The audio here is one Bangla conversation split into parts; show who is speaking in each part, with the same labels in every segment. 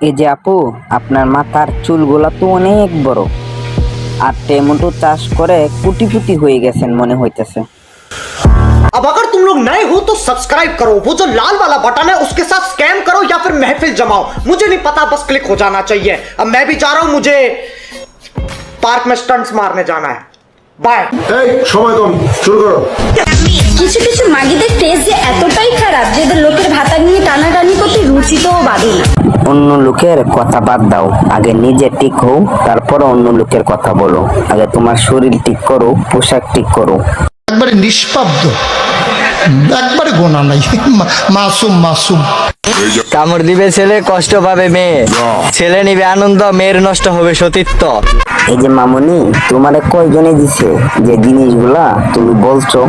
Speaker 1: এই যে আপু আপনার মাথার চুলগুলা তো অনেক বড় আর টেমোটো চাষ করে কুটি হয়ে গেছেন মনে হইতেছে
Speaker 2: अब अगर तुम लोग नए हो तो सब्सक्राइब करो वो जो लाल वाला बटन है उसके साथ स्कैम करो या फिर महफिल जमाओ मुझे नहीं पता बस क्लिक हो जाना चाहिए अब मैं भी जा रहा हूं मुझे पार्क में स्टंट्स मारने जाना है बाय
Speaker 3: এই সময় কম শুরু করো
Speaker 4: কিছু কিছু মাগিদের টেস্ট যে এতটাই খারাপ রুচিতেও বাঁধে না
Speaker 1: অন্য লোকের কথা বাদ দাও। আগে নিজে ঠিক হও তারপর অন্য লোকের কথা বলো। আগে তোমার শরীর ঠিক করো পোশাক ঠিক করো।
Speaker 5: একবারে নিষ্পাব্দ। একবারে গোনা নাই। মাসুম মাসুম।
Speaker 6: কামড় দিবে ছেলে কষ্ট পাবে মেয়ে। ছেলে নিবে আনন্দ মেয়ের নষ্ট হবে সতীত্ব।
Speaker 1: এই যে মামুনি তোমারে কয়জনে দিছে? যে জিনিসগুলা তুমি বলছো।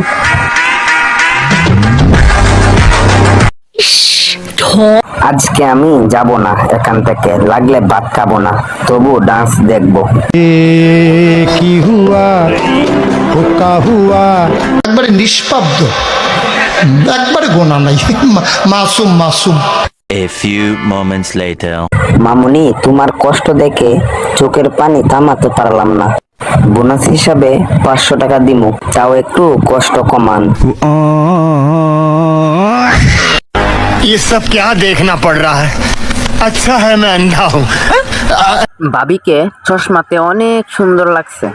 Speaker 1: আজকে আমি যাব না এখান থেকে লাগলে ভাত খাব না তবু ডান্স দেখব।
Speaker 5: কি হুয়া হুকা হুয়া। একবারে নিষ্পাব্দ একবারে গোনা নাই Masum Masum.
Speaker 7: A few moments later.
Speaker 1: মামুনি তোমার কষ্ট দেখে চোখের পানি থামাতে পারলাম না। বোনাস হিসাবে পাঁচশো টাকা দিমু চাও একটু কষ্ট কমান।
Speaker 5: ये सब क्या देखना पड़ रहा है अच्छा है मैं अंधा हूँ
Speaker 1: বাবিকে চশমাতে অনেক সুন্দর লাগছে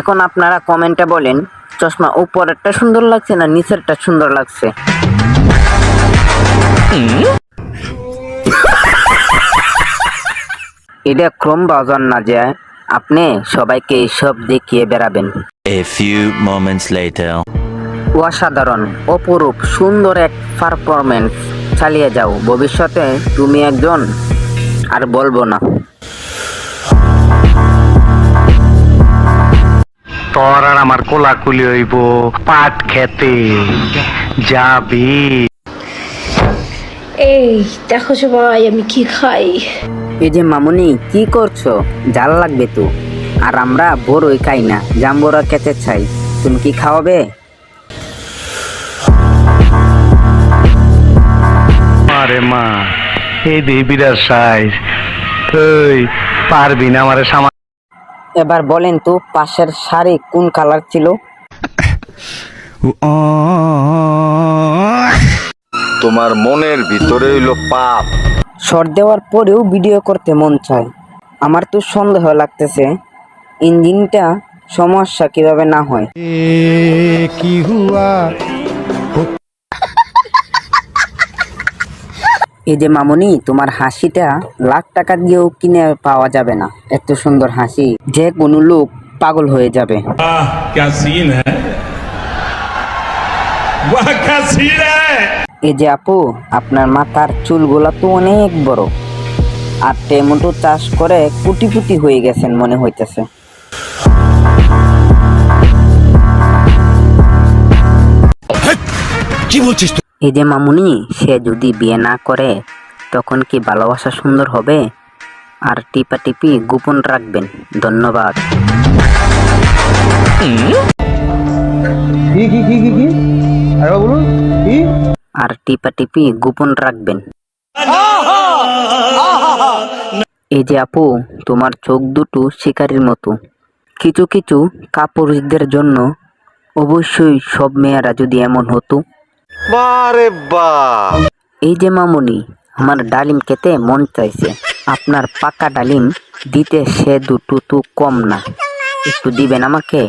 Speaker 1: এখন আপনারা কমেন্টে বলেন চশমা উপরেরটা সুন্দর লাগছে না নিচেরটা সুন্দর লাগছে এটা ক্রম বাজার না যে আপনি সবাইকে সব দেখিয়ে বেড়াবেন
Speaker 7: A few moments later.
Speaker 1: অসাধারণ অপরূপ সুন্দর এক পারফরমেন্স চালিয়ে যাও। ভবিষ্যতে তুমি একজন আর বলব না।
Speaker 8: তোর আর আমার কোলাকুলি হইব পাট খেতে। যাবি।
Speaker 4: এই দেখো সবাই আমি কি খাই?
Speaker 1: এই যে মামুনি কি করছ? জাল লাগবে তো। আর আমরা বড়ই খাই না জাম্বুরা খেতে চাই। তুমি কি খাওয়াবে?
Speaker 8: আরে মা এই দেবিরা সাইজ। তুই পারবি না আমার সামা
Speaker 1: এবার বলেন তো পাশের শাড়ি কোন কালার ছিল?
Speaker 9: তোমার মনের ভিতরে হইল পাপ।
Speaker 1: শর্ট দেওয়ার পরেও ভিডিও করতে মন চায়। আমার তো সন্দেহ লাগতেছে ইঞ্জিনটা সমস্যা কীভাবে না হয়।
Speaker 5: কি হুয়া?
Speaker 1: এই যে মামনি তোমার হাসিটা লাখ টাকা দিয়েও কিনে পাওয়া যাবে না। এত সুন্দর হাসি। যে কোনো লোক পাগল হয়ে যাবে। এই যে আপু আপনার মাথার চুলগুলা তো অনেক বড়। আর টেমোটো চাষ করে কুটি পুটি হয়ে গেছেন মনে হইতেছে। কি বলছিস এই যে মামুনি সে যদি বিয়ে না করে তখন কি ভালোবাসা সুন্দর হবে? আর টিপা টিপি গোপন রাখবেন। ধন্যবাদ। আর টিপা টিপি গোপন রাখবেন। এই যে আপু তোমার চোখ দুটো শিকারির মতো। কিছু কিছু কাপুরুষদের জন্য অবশ্যই সব মেয়েরা যদি এমন হতো
Speaker 9: বারে বা
Speaker 1: এই যে মামুনি আমার ডালিম খেতে মন চাইছে আপনার পাকা ডালিম দিতে সে দুটো তো কম না একটু দিবেন আমাকে